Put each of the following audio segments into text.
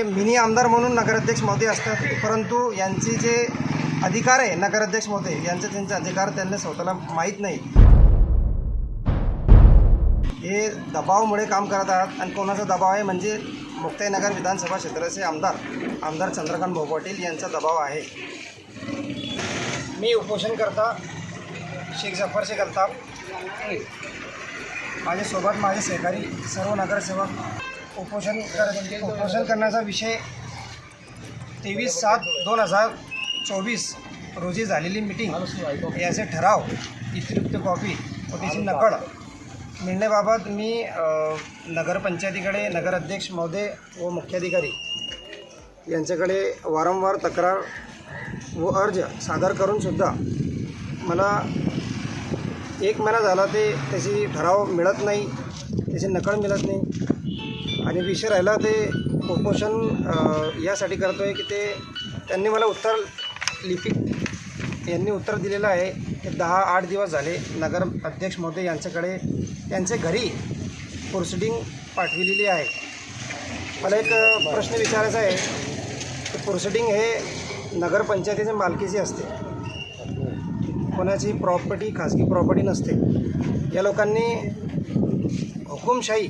ते मिनी आमदार म्हणून नगराध्यक्ष मोदी असतात. परंतु यांचे जे अधिकार आहे नगराध्यक्ष मोदी यांचे त्यांचे अधिकार त्यांना स्वतःला माहीत नाही. हे दबावामुळे काम करत आहात आणि कोणाचा दबाव आहे म्हणजे मुक्ताईनगर विधानसभा क्षेत्राचे आमदार आमदार चंद्रकांत भाऊ पाटील यांचा दबाव आहे. मी उपोषण करता शेख जफर शेख अल्ताफ. माझ्यासोबत माझे सहकारी सर्व नगरसेवक उपोषण कर उपोषण करण्याचा विषय तेवीस सात दोन हजार चोवीस रोजी झालेली मिटिंग याचे ठराव इतिरिक्त कॉपी व त्याची नकळ. मिळण्याबाबत मी नगरपंचायतीकडे नगराध्यक्ष महोदय व मुख्याधिकारी यांच्याकडे वारंवार तक्रार व अर्ज सादर करूनसुद्धा मला एक महिना झाला ते त्याची ठराव मिळत नाही त्याची नकळ मिळत नाही. आणि विषय राहिला ते उपोषण यासाठी करतो आहे की ते त्यांनी मला उत्तर लिपिक यांनी उत्तर दिलेलं आहे. की दहा आठ दिवस झाले नगर अध्यक्ष महोदय यांच्याकडे त्यांचे घरी प्रोसिडिंग पाठविलेली आहे. मला एक प्रश्न विचारायचा आहे. की प्रोसिडिंग हे नगरपंचायतीच्या मालकीची असते. कोणाची प्रॉपर्टी खाजगी प्रॉपर्टी नसते. या लोकांनी हुकुमशाही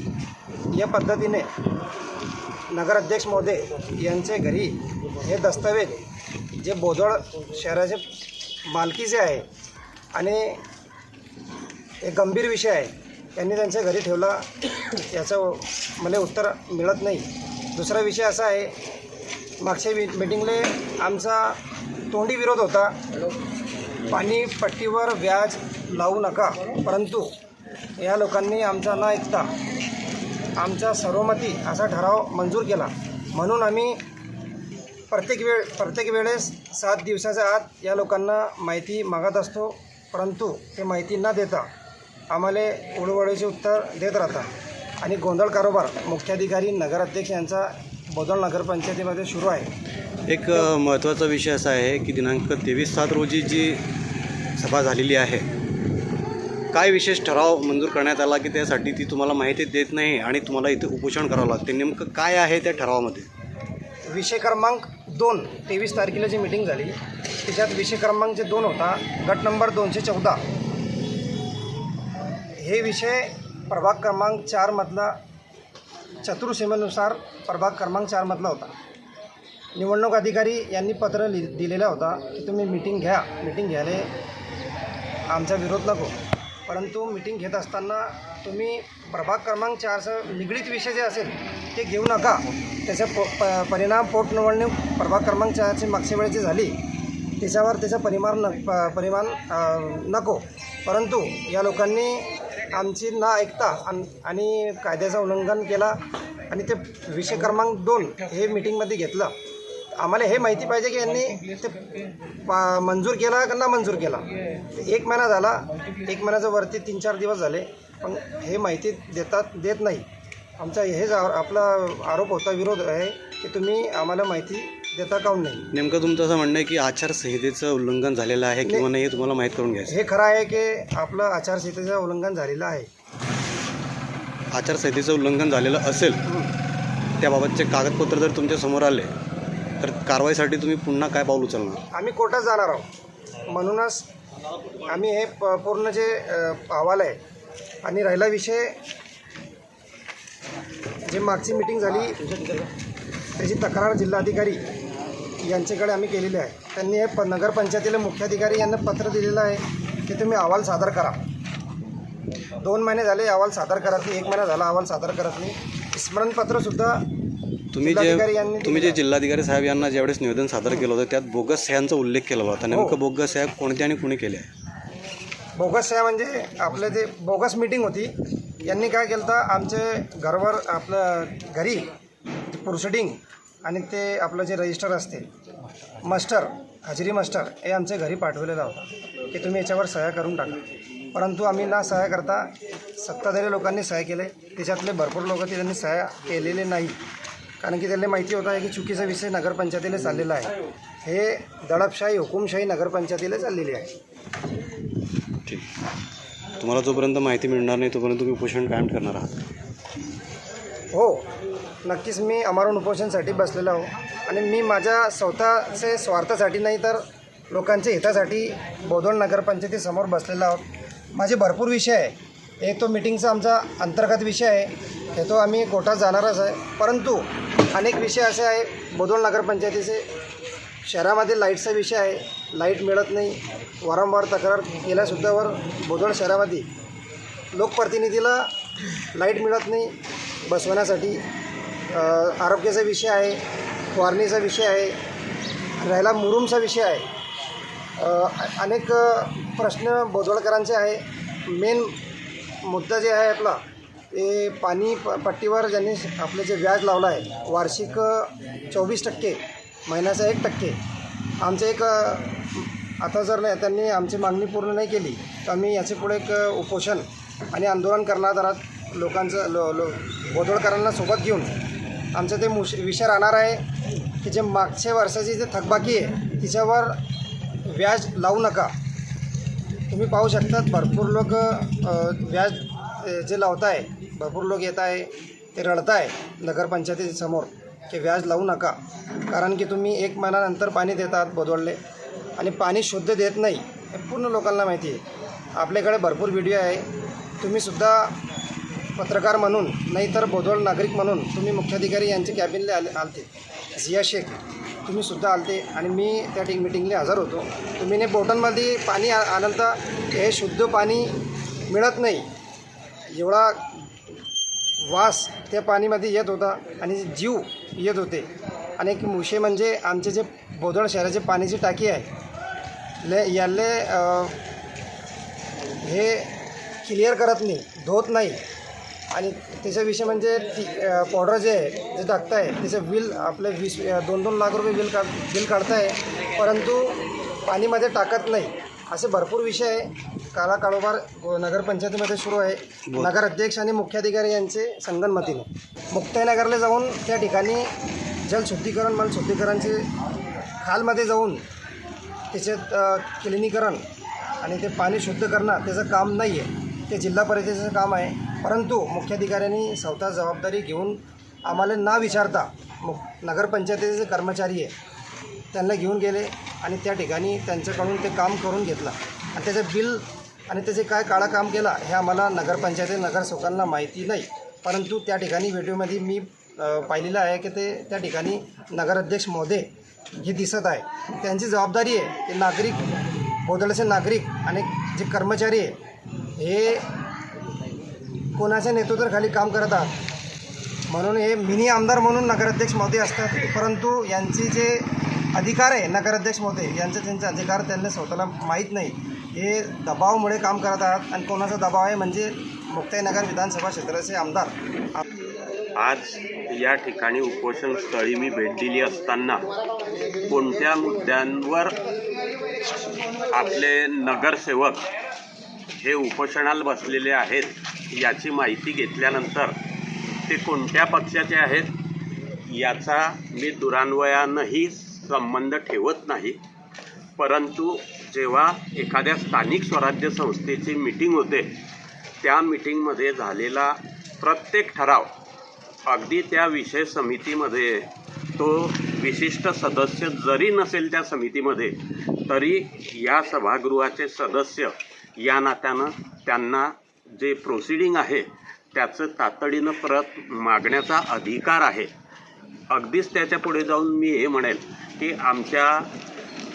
या पद्धतीने नगराध्यक्ष मोदे यांचे घरी हे दस्तावेज जे बोदळ शहराचे मालकीचे आहे आणि एक गंभीर विषय आहे त्यांनी त्यांच्या घरी ठेवला याचं मला उत्तर मिळत नाही. दुसरा विषय असा आहे मागच्या मी मिटिंगले आमचा तोंडी विरोध होता. पाणी पट्टीवर व्याज लावू नका परंतु या लोकांनी आमचा न ऐकता आमचा सर्वमती असा ठराव मंजूर केला. म्हणून आम्ही प्रत्येक वेळ प्रत्येक वेळेस सात दिवसाच्या आत या लोकांना माहिती मागत असतो परंतु ते माहिती न देता आम्हाला उडवळीचे उत्तर देत राहतात. आणि गोंधळ कारोबार मुख्याधिकारी नगराध्यक्ष यांचा बोदळ नगरपंचायतीमध्ये सुरू आहे. एक महत्त्वाचा विषय असा आहे की दिनांक तेवीस सात रोजी जी सभा झालेली आहे काय विशेष ठराव मंजूर करण्यात आला की त्यासाठी ती तुम्हाला माहिती देत नाही आणि तुम्हाला इथे उपोषण करावं लागते? नेमकं काय आहे त्या ठरावामध्ये? विषय क्रमांक दोन तेवीस तारखेला जी मिटिंग झाली त्याच्यात विषय क्रमांक जे दोन होता गट नंबर दोनशे चौदा. हे विषय प्रभाग क्रमांक चारमधला चतुर्सीमेनुसार प्रभाग क्रमांक चारमधला होता. निवडणूक अधिकारी यांनी पत्र लि दिलेला होता की तुम्ही मिटिंग घ्या. मिटिंग घ्यायला आमचा विरोध नको. परंतु मिटिंग घेत असताना तुम्ही प्रभाग क्रमांक चारचं निगडीत विषय जे असेल ते घेऊ नका. त्याचा प प परिणाम पोटनिवडणूक प्रभाग क्रमांक चारची मागच्या वेळेची झाली त्याच्यावर त्याचा परिमाण न प परिमाण नको. परंतु या लोकांनी आमची ना ऐकता आणि आणि कायद्याचं उल्लंघन केला आणि ते विषय क्रमांक दोन हे मिटिंगमध्ये घेतलं. आम्हाला हे माहिती पाहिजे की यांनी ते मंजूर केला का ना मंजूर केला? एक महिना झाला एक महिन्याच्या वरती तीन चार दिवस झाले पण हे माहिती देतात देत नाही. आमचा हेच आपला आरोप होता विरोध आहे की तुम्ही आम्हाला माहिती देता काऊन नाही? नेमकं तुमचं असं म्हणणं आहे की आचारसंहितेचं उल्लंघन झालेलं आहे किंवा नाही. हे तुम्हाला माहीत करून घ्यायचं? हे खरं आहे की आपलं आचारसंहितेचं उल्लंघन झालेलं आहे. आचारसंहितेचं उल्लंघन झालेलं असेल त्याबाबतचे कागदपत्र जर तुमच्यासमोर आले तर कारवाईसाठी तुम्ही पुन्हा काय पाऊल उचलणार? आम्ही कोर्टात जाणार आहोत. म्हणूनच आम्ही हे प पूर्ण जे अहवाल आहे आणि राहिला विषय जे मागची मिटिंग झाली त्याची तक्रार जिल्हाधिकारी यांच्याकडे आम्ही केलेली आहे. त्यांनी हे प नगरपंचायतीला मुख्याधिकारी यांना पत्र दिलेलं आहे की तुम्ही अहवाल सादर करा. दोन महिने झाले अहवाल सादर करत नाही एक महिना झाला अहवाल सादर करत नाही. स्मरणपत्रसुद्धा तुम्ही जिल्हाधिकारी जे यांनी तुम्ही जे जिल्हाधिकारी साहेब यांना ज्यावेळेस निवेदन सादर केलं होतं त्यात बोगस सह्यांचा उल्लेख केलेला होता. हो. नेमकं बोगस सह्या कोणत्या आणि कुणी केल्या बोगस आहे म्हणजे आपलं ते बोगस मीटिंग होती यांनी काय केलं तर आमचे घरवर आपलं घरी प्रोसिडिंग आणि ते आपलं जे रजिस्टर असते मास्टर हजेरी मास्टर हे आमच्या घरी पाठवलेला होता की तुम्ही याच्यावर सह्या करून टाका. परंतु आम्ही ना सह्या करता सत्ताधारी लोकांनी सह्या केले त्याच्यातले भरपूर लोक ते त्यांनी सह्या केलेले नाही. कारण की त्यांना माहिती होता की चुकीचा विषय नगरपंचायतीला चाललेला आहे. हे दडपशाही हुकुमशाही नगरपंचायतीला चाललेली आहे. ठीक. तुम्हाला जोपर्यंत माहिती मिळणार नाही तोपर्यंत तुम्ही उपोषण कायम करणार आहात. हो नक्कीच मी अमरण उपोषणसाठी बसलेलो आहो. आणि मी माझ्या स्वतःचे स्वार्थासाठी नाही तर लोकांच्या हितासाठी बोदोळ नगरपंचायतीसमोर बसलेलो आहोत. माझे भरपूर विषय आहे. एक तो मिटिंगचा आमचा अंतर्गत विषय आहे. हे तो आम्ही कोर्टात जाणारच आहे. परंतु अनेक विषय असे आहे. बोदोल नगरपंचायतीचे शहरामध्ये लाईटचा विषय आहे. लाइट मिळत नाही. वारंवार तक्रार केल्यासुद्धावर वर शहरामध्ये लोकप्रतिनिधीला लाइट मिळत नाही. बसवण्यासाठी आरोग्याचा विषय आहे. फवारणीचा विषय आहे. राहिला मुरुमचा विषय आहे. अनेक प्रश्न बोदवळकरांचे आहे. मेन मुद्दा जे आहे आपला ते पाणी प पट्टीवर ज्यांनी आपलं जे व्याज लावलं आहे वार्षिक चोवीस टक्के महिन्याचा एक टक्के. आमचं एक आता जर नाही त्यांनी आमची मागणी पूर्ण नाही केली तर आम्ही याचे पुढे एक उपोषण आणि आंदोलन करणार आहात लोकांचं लो लो गोधळकरांना सोबत घेऊन. आमचं ते मुश विषय राहणार आहे की जे मागच्या वर्षाची जे थकबाकी आहे तिच्यावर व्याज लावू नका. तुम्ही पाहू शकतात भरपूर लोक व्याज जे लावत आहे भरपूर लोक येत आहे ते रडत आहे नगरपंचायतीसमोर की व्याज लावू नका. कारण की तुम्ही एक महिन्यानंतर पाणी देतात बोदवडले आणि पाणी शुद्ध देत नाही हे पूर्ण लोकांना माहिती आहे. आपल्याकडे भरपूर व्हिडिओ आहे. तुम्हीसुद्धा पत्रकार म्हणून नाही तर बोधवळ नागरिक म्हणून तुम्ही मुख्याधिकारी यांचे कॅबिनले आले आलते. झिया शेख. तुम्ही सुद्धा आलते आणि मी त्या टी मिटिंगला हजर होतो. तुम्ही ने पाणी आल्यानंतर हे शुद्ध पाणी मिळत नाही. एवढा वास त्या पाणीमध्ये येत होता आणि जीव येत होते. आणि एक विषय म्हणजे आमचे जे बोधळ शहराचे पाण्याची टाकी आहे. ले याले हे क्लिअर करत नाही धोत नाही. आणि त्याच्याविषयी म्हणजे ती पावडर जे आहे जे टाकताय त्याचं बिल आपलं वीस दोन दोन लाख रुपये बिल काढ बिल काढताय परंतु पाणीमध्ये टाकत नाही. असे भरपूर विषय आहे काला कारोबार ग- नगरपंचायतीमध्ये सुरू आहे. नगर अध्यक्ष आणि मुख्याधिकारी यांचे संगनमतीने. मुक्ताईनगरला जाऊन त्या ठिकाणी जलशुद्धीकरण मल शुद्धीकरणचे खालमध्ये जाऊन त्याच्यात अ, क्लिनीकरण आणि ते पाणी शुद्ध करणं त्याचं काम नाही आहे ते जिल्हा परिषदेचं काम आहे. परंतु मुख्याधिकाऱ्यांनी स्वतः जबाबदारी घेऊन आम्हाला ना विचारता मु नगरपंचायतीचे जे कर्मचारी आहे त्यांना घेऊन गेले आणि त्या ठिकाणी त्यांच्याकडून ते काम करून घेतलं. आणि त्याचं बिल आणि त्याचे काय काळा काम केला हे आम्हाला नगरपंचायती नगरसेवकांना माहिती नाही. परंतु त्या ठिकाणी व्हिडिओमध्ये मी पाहिलेलं आहे की ते त्या ठिकाणी नगराध्यक्ष मोदे हे दिसत आहे. त्यांची जबाबदारी आहे की नागरिक बोदळचे नागरिक आणि जे कर्मचारी आहे हे कोणाच्या नेतृत्वाखाली काम करत आहात? म्हणून हे मिनी आमदार म्हणून नगराध्यक्ष महोदय असतात. परंतु यांचे जे अधिकार आहे नगराध्यक्ष महोदय यांचे त्यांचे अधिकार त्यांना स्वतःला माहीत नाही. हे दबावामुळे काम करत आहात आणि कोणाचा दबाव आहे म्हणजे मुक्ताईनगर विधानसभा क्षेत्राचे आमदार. आज या ठिकाणी उपोषण स्थळी मी भेट दिली असताना कोणत्या मुद्द्यांवर आपले नगरसेवक हे उपोषणाला बसलेले आहेत? याची माहिती घेतल्यानंतर ते कोणत्या पक्षाचे आहेत याचा मी दुरान्वयानंही संबंध ठेवत नाही. परंतु जेव्हा एखाद्या स्थानिक स्वराज्य संस्थेची मीटिंग होते त्या मीटिंगमध्ये झालेला प्रत्येक ठराव अगदी त्या विषय समितीमध्ये तो विशिष्ट सदस्य जरी नसेल त्या समितीमध्ये तरी या सभागृहाचे सदस्य या नात्यानं त्यांना जे प्रोसिडिंग आहे त्याचं तातडीनं परत मागण्याचा अधिकार आहे. अगदीच त्याच्या पुढे जाऊन मी हे म्हणेल की आमच्या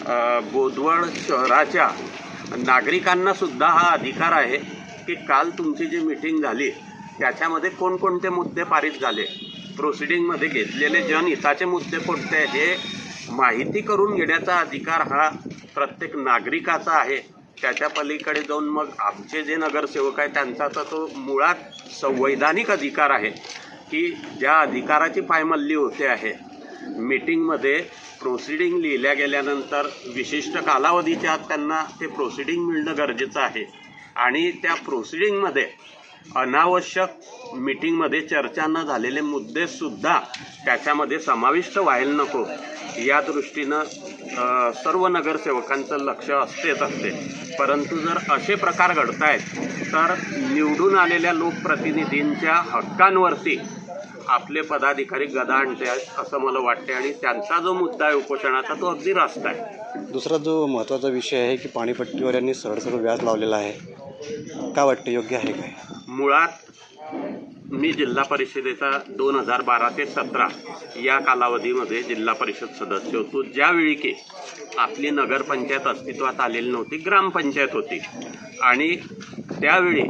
अ, बोदवड शहराच्या नागरिकांना सुद्धा हा अधिकार आहे की काल तुमची जी मिटिंग झाली त्याच्यामध्ये कोणकोणते मुद्दे पारित झाले? प्रोसिडिंगमध्ये घेतलेले जनहिताचे मुद्दे कोणते? हे माहिती करून घेण्याचा अधिकार हा प्रत्येक नागरिकाचा आहे. त्याच्या पलीकडे जाऊन मग आमचे जे नगरसेवक आहे त्यांचा तर तो मुळात संवैधानिक अधिकार आहे की ज्या अधिकाराची पायमल्ली होते आहे. मीटिंगमध्ये प्रोसिडिंग लिहिल्या गेल्यानंतर विशिष्ट कालावधीच्या आत त्यांना ते प्रोसिडिंग मिळणं गरजेचं आहे. आणि त्या प्रोसिडिंगमध्ये अनावश्यक मीटिंगमध्ये चर्चा न झालेले मुद्देसुद्धा त्याच्यामध्ये समाविष्ट व्हायला नको. या दृष्टीनं सर्व नगरसेवकांचं लक्ष असतेच असते. परंतु जर असे प्रकार घडत आहेत तर निवडून आलेल्या लोकप्रतिनिधींच्या हक्कांवरती आपले पदाधिकारी गदा आणते असं मला वाटते आणि त्यांचा जो मुद्दा आहे उपोषणाचा तो अगदी रास्त आहे. दुसरा जो महत्त्वाचा विषय आहे की पाणीपट्टीवर यांनी सरळ सरळ व्याज लावलेला आहे. काय वाटतं? योग्य आहे काय? मुळात मी जिल्हा परिषदेचा दोन हजार बारा ते सतरा या कालावधीमध्ये जिल्हा परिषद सदस्य होतो. ज्यावेळी की आपली नगरपंचायत अस्तित्वात आलेली नव्हती ग्रामपंचायत होती. आणि त्यावेळी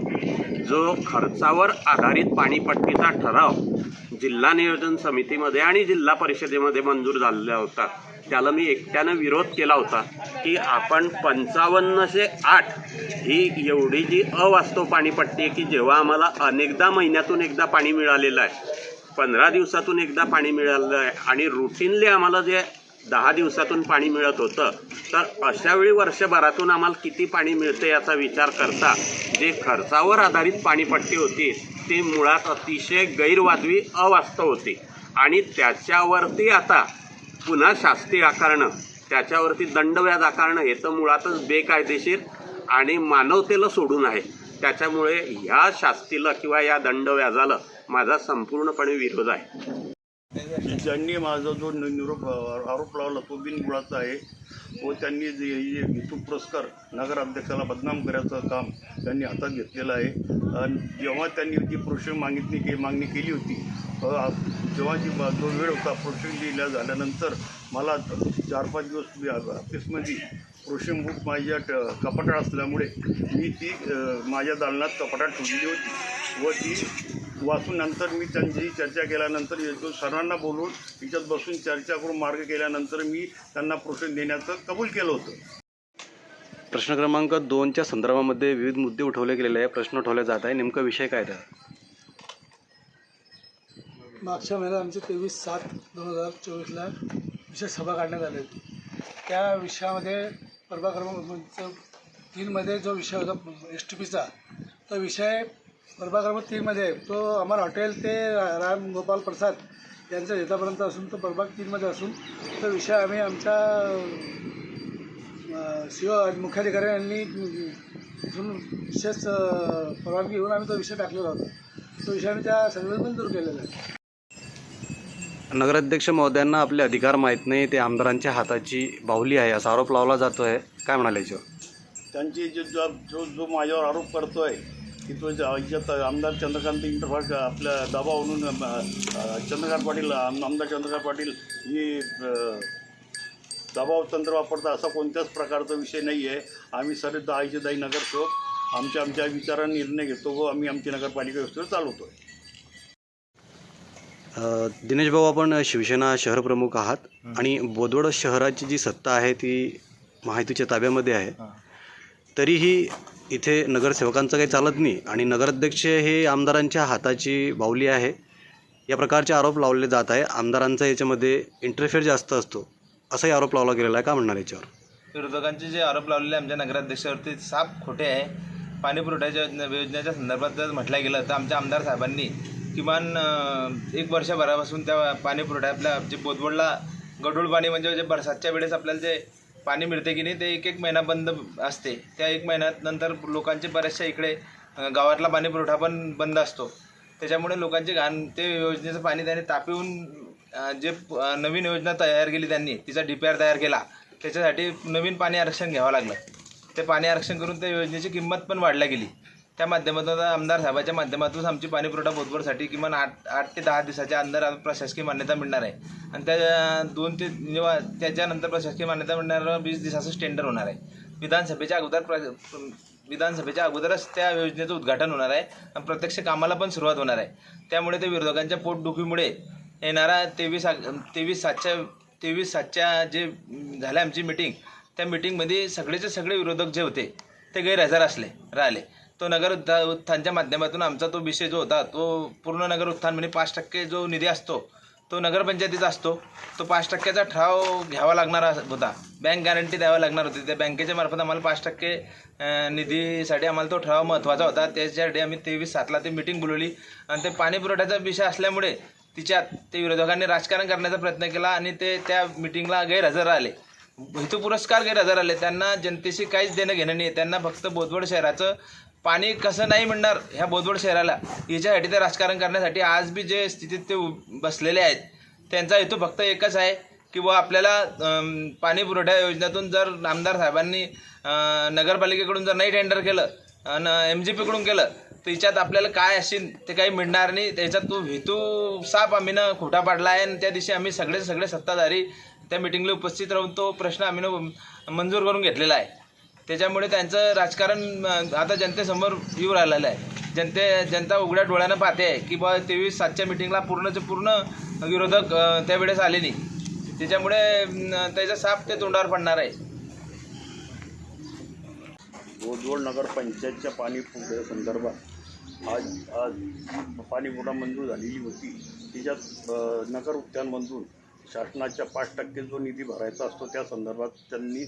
जो खर्चावर आधारित पाणीपट्टीचा ठराव जिल्हा नियोजन समितीमध्ये आणि जिल्हा परिषदेमध्ये मंजूर झालेला होता त्याला मी एकट्यानं विरोध केला होता की आपण पंचावन्नशे आठ ही एवढी जी अवास्तव पाणीपट्टी आहे की जेव्हा आम्हाला अनेकदा महिन्यातून एकदा पाणी मिळालेलं आहे पंधरा दिवसातून एकदा पाणी मिळालं आहे आणि रुटीनली आम्हाला जे दहा दिवसातून पाणी मिळत होतं तर अशावेळी वर्षभरातून आम्हाला किती पाणी मिळतं याचा विचार करता जे खर्चावर आधारित पाणीपट्टी होती ती मुळात अतिशय गैरवाजवी अवास्तव होती. आणि त्याच्यावरती आता पुन्हा शास्ती आकारणं त्याच्यावरती दंडव्याज आकारणं हे तर मुळातच बेकायदेशीर आणि मानवतेला सोडून आहे. त्याच्यामुळे ह्या शास्तीला किंवा या दंडव्याजाला माझा संपूर्णपणे विरोध आहे. ज्यांनी माझा जो निरोप आरोप लावला तो बिनबुडाचा आहे. व त्यांनी जे हे हेतू पुरस्कार नगराध्यक्षाला बदनाम करायचं काम त्यांनी हातात घेतलेलं आहे. आणि जेव्हा त्यांनी जी पुरुष मागितली की मागणी केली होती जेव्हा जी जो वेळ होता प्रोशेन दिल्या झाल्यानंतर मला चार पाच दिवस मी ऑफिसमध्ये प्रोशेन बुक माझ्या ट- कपाटात असल्यामुळे मी ती माझ्या दालनात कपाटात ठेवलेली होती. व ती वाचून नंतर मी त्यांची चर्चा केल्यानंतर येतो सर्वांना बोलून तिच्यात बसून चर्चा करून मार्ग केल्यानंतर मी त्यांना प्रोत्साहन देण्याचं कबूल केलं होतं. प्रश्न क्रमांक दोनच्या संदर्भामध्ये विविध मुद्दे उठवले गेलेले आहे. प्रश्न उठवले जात आहे. नेमका विषय काय तर मागच्या महिन्यात आमचे तेवीस सात दोन हजार चोवीसला विशेष सभा काढण्यात आली होती. त्या विषयामध्ये प्रभाग क्रमांक तीनमध्ये जो विषय होता एस टी पीचा तो विषय प्रभाग क्रमांक तीनमध्ये तो अमर हॉटेल ते राम गोपाल प्रसाद यांच्या नेतापर्यंत असून तो प्रभाग तीनमध्ये असून तो विषय आम्ही आमच्या शिव मुख्याधिकारी यांनी इथून विशेष परवानगी घेऊन आम्ही तो विषय टाकलेला होता. तो विषय आम्ही त्या सर्व दूर केलेला आहे. नगराध्यक्ष महोदयांना आपले अधिकार माहीत नाही ते आमदारांच्या हाताची बाहुली आहे असा आरोप लावला जातो आहे काय म्हणाले याच्यावर? त्यांची जो जो जो जो माझ्यावर आरोप करतो आहे की तो याच्यात आमदार चंद्रकांत इंटरफाट आपल्या दबाव म्हणून चंद्रकांत पाटील आम- आमदार चंद्रकांत पाटील ही दबाव तंत्र वापरता असा कोणत्याच प्रकारचा विषय नाही आहे आम्ही सर्व दाईचे दाई नगरसेवक आमच्या आमच्या विचाराने निर्णय घेतो व आम्ही आमची नगरपालिका व्यवस्थेवर चालवतो आहे दिनेश भाऊ आपण शिवसेना शहरप्रमुख आहात आणि बोदवड शहराची जी सत्ता आहे ती माहितीच्या ताब्यामध्ये आहे. तरीही इथे नगरसेवकांचं काही चालत नाही आणि नगराध्यक्ष हे आमदारांच्या हाताची बाहुली आहे. या प्रकारचे आरोप लावले जात आहे. आमदारांचा याच्यामध्ये इंटरफेअर जास्त असतो. असाही आरोप लावला गेलेला आहे. का म्हणणार याच्यावर? विरोधकांचे जे आरोप लावलेले आमच्या नगराध्यक्षावरती साफ खोटे आहे. पाणी पुरवठ्याच्या योजना- योजनेच्या संदर्भात जर म्हटलं गेलं तर आमच्या आमदार साहेबांनी किमान एक वर्षभरापासून त्या पाणी पुरवठा आपल्या जे बोदवडला गढूळ पाणी म्हणजे जे बरसातच्या वेळेस आपल्याला जे पाणी मिळते की नाही ते एक एक महिना बंद असते. त्या एक महिन्यात नंतर लोकांचे बऱ्याचशा इकडे गावातला पाणी पुरवठा पण बंद असतो. त्याच्यामुळे लोकांचे घाण ते योजनेचं पाणी त्यांनी तापवून जे नवीन योजना तयार केली त्यांनी तिचा डी पी आर तयार केला त्याच्यासाठी नवीन पाणी आरक्षण घ्यावं लागलं. ते पाणी आरक्षण करून त्या योजनेची किंमत पण वाढल्या गेली. त्या माध्यमातून आता आमदार साहेबाच्या माध्यमातून आमची पाणी पुरवठा बोधवडसाठी किमान आठ आठ ते दहा दिवसाच्या अंदर प्रशासकीय मान्यता मिळणार आहे. आणि त्या दोन ते जेव्हा त्याच्यानंतर प्रशासकीय मान्यता मिळणार वीस दिवसाचं टेंडर होणार आहे. विधानसभेच्या अगोदर प्र विधानसभेच्या अगोदरच त्या योजनेचं उद्घाटन होणार आहे आणि प्रत्यक्ष कामाला पण सुरुवात होणार आहे. त्यामुळे ते विरोधकांच्या पोटदुखीमुळे येणारा तेवीस तेवीस सातच्या तेवीस सातच्या जे झाल्या आमची मिटिंग त्या मिटिंगमध्ये सगळेचे सगळे विरोधक जे होते ते गैरहजर असले राहिले. तो नगर उत्था उत्थानच्या माध्यमातून आमचा तो विषय जो होता तो पूर्ण नगर उत्थान म्हणजे पाच टक्के जो निधी असतो तो नगरपंचायतीचा असतो. तो पाच टक्क्याचा ठराव घ्यावा लागणार होता. बँक गॅरंटी द्यावा लागणार होती. त्या बँकेच्या मार्फत आम्हाला पाच टक्के निधीसाठी आम्हाला तो ठराव महत्त्वाचा होता. त्याच्यासाठी आम्ही तेवीस सातला ते मिटिंग बोलवली. आणि ते पाणी पुरवठ्याचा विषय असल्यामुळे तिच्यात ते विरोधकांनी राजकारण करण्याचा प्रयत्न केला आणि ते त्या मिटिंगला गैरहजर राहिले. हेतू पुरस्कार गैरहजर आले. त्यांना जनतेशी काहीच देणं घेणं नाही. त्यांना फक्त बोदवड शहराचं पाणी कसं नाही मिळणार ह्या बोदवड शहराला याच्यासाठी ते राजकारण करण्यासाठी आज बी जे स्थितीत ते उ- बसलेले आहेत. त्यांचा हेतू फक्त एकच आहे की बुवा आपल्याला पाणी पुरवठा योजनेतून जर आमदार साहेबांनी नगरपालिकेकडून जर नाही टेंडर केलं आणि एम जी पीकडून केलं तर याच्यात आपल्याला काय असेल ते काही मिळणार नाही. त्याच्यात तो हेतू साप आम्ही ना खोटा पाडला आहे. आणि त्या दिवशी आम्ही सगळे सगळे सत्ताधारी त्या मिटिंगला उपस्थित राहून तो प्रश्न आम्ही मंजूर करून घेतलेला आहे. त्याच्यामुळे त्यांचं राजकारण आता जनतेसमोर येऊ राहिलेलं आहे. जनते जनता उघड्या डोळ्यानं पाहते आहे की बा तेवीस सातच्या मिटिंगला पूर्णचे पूर्ण विरोधक त्यावेळेस आले नाही. त्याच्यामुळे त्याचा साप ते तोंडावर पडणार आहे. गोदवड नगर पंचायतच्या पाणी संदर्भात आज आज पाणीपुरा मंजूर झालेली होती. तिच्यात नगर उद्यानमधून शासनाच्या पाच टक्के जो निधी भरायचा असतो त्या संदर्भात त्यांनी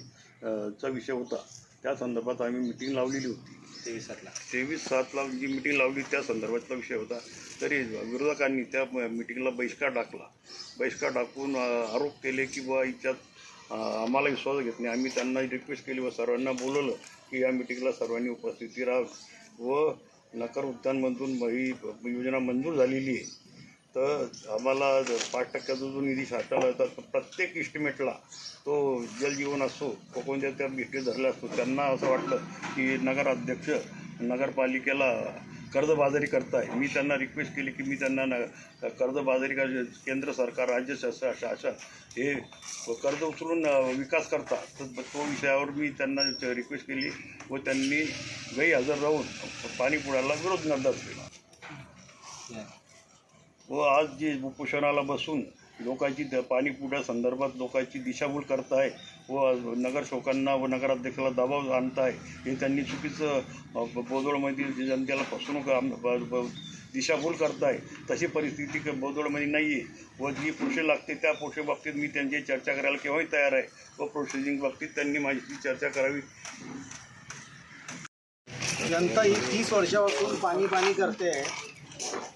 चा विषय होता. त्या संदर्भात आम्ही मिटिंग लावलेली होती. तेवीस सातला तेवीस सातला जी मिटिंग लावली त्या संदर्भातला विषय होता. तरी विरोधकांनी त्या मिटिंगला बहिष्कार टाकला. बहिष्कार टाकून आरोप केले की बुवा याच्यात आम्हाला विश्वास घेत नाही. आम्ही त्यांना रिक्वेस्ट केली व सर्वांना बोलवलं की या मिटिंगला सर्वांनी उपस्थिती राहावी. व नकर उद्यानमधून ही योजना मंजूर झालेली आहे. तर आम्हाला पाच टक्क्याचा जो निधी शासनाला येतात तर प्रत्येक इस्टिमेटला तो जलजीवन असो कोणत्या त्या बिष्टी धरल्या असतो. त्यांना असं वाटलं की नगराध्यक्ष नगरपालिकेला कर्जबाजारी करताय. मी त्यांना रिक्वेस्ट केली की मी त्यांना न कर्जबाजारी का केंद्र सरकार राज्य शासन शासन हे कर्ज उचलून विकास करता तर तो विषयावर मी त्यांना रिक्वेस्ट केली व त्यांनी गैरहजर राहून पाणीपुराला विरोध नोंदवला. केला व आज जे उपोषणाला बसून लोकांची द- पाणीपुट्या संदर्भात लोकांची दिशाभूल करत आहे व नगरसेवकांना व नगराध्यक्षाला दबाव आणत आहे हे त्यांनी चुकीचं बोदोळमधील जनतेला फसवणूक आम- दिशाभूल करत आहे तशी परिस्थिती क- बोदोळमध्ये नाही आहे व जी पुरुषे लागते त्या प्रोसेस बाबतीत मी त्यांची चर्चा करायला केव्हाही तयार आहे. व प्रोसेसिंग बाबतीत त्यांनी माझी चर्चा करावी. जनता ही तीस वर्षापासून पाणी पाणी करते आहे.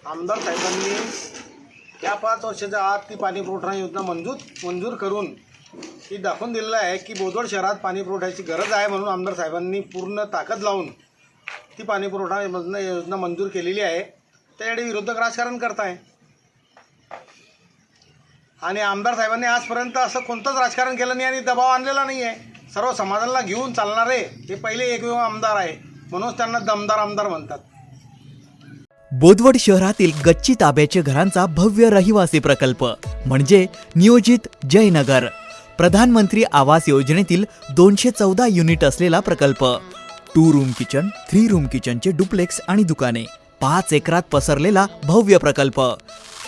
आमदार साहेबांनी या पाच वर्षाच्या आत ती पाणी पुरवठा योजना मंजूर मंजूर करून ती दाखवून दिलेलं आहे की बोदवड शहरात पाणी पुरवठ्याची गरज आहे म्हणून आमदार साहेबांनी पूर्ण ताकद लावून ती पाणी पुरवठा योजना योजना मंजूर केलेली आहे. त्यासाठी विरोधक राजकारण करताय. आणि आमदार साहेबांनी आजपर्यंत असं कोणतंच राजकारण केलं नाही आणि दबाव आणलेला नाही आहे सर्व समाजाला घेऊन चालणारे हे पहिले एकमेव आमदार आहे. म्हणूनच त्यांना दमदार आमदार म्हणतात. बोदवड शहरातील गच्ची ताब्याचे घरांचा भव्य रहिवासी प्रकल्प म्हणजे नियोजित जयनगर. प्रधानमंत्री आवास योजनेतील दोनशे चौदा युनिट असलेला प्रकल्प. Two room kitchen three room किचनचे duplex आणि दुकाने पाच एकरात पसरलेला भव्य प्रकल्प.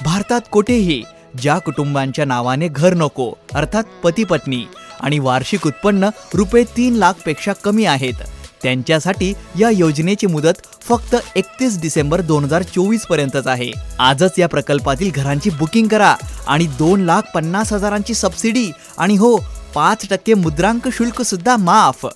भारतात कुठेही ज्या कुटुंबांच्या नावाने घर नको अर्थात पती पत्नी आणि वार्षिक उत्पन्न रुपये तीन लाखपेक्षा कमी आहेत त्यांच्यासाठी या योजनेची मुदत फक्त एकतीस डिसेंबर दोन हजार चोवीस पर्यंतच आहे. आजच या प्रकल्पातील घरांची बुकिंग करा आणि दोन लाख पन्नास हजारांची सबसिडी आणि हो पाच टक्के मुद्रांक शुल्क सुद्धा माफ.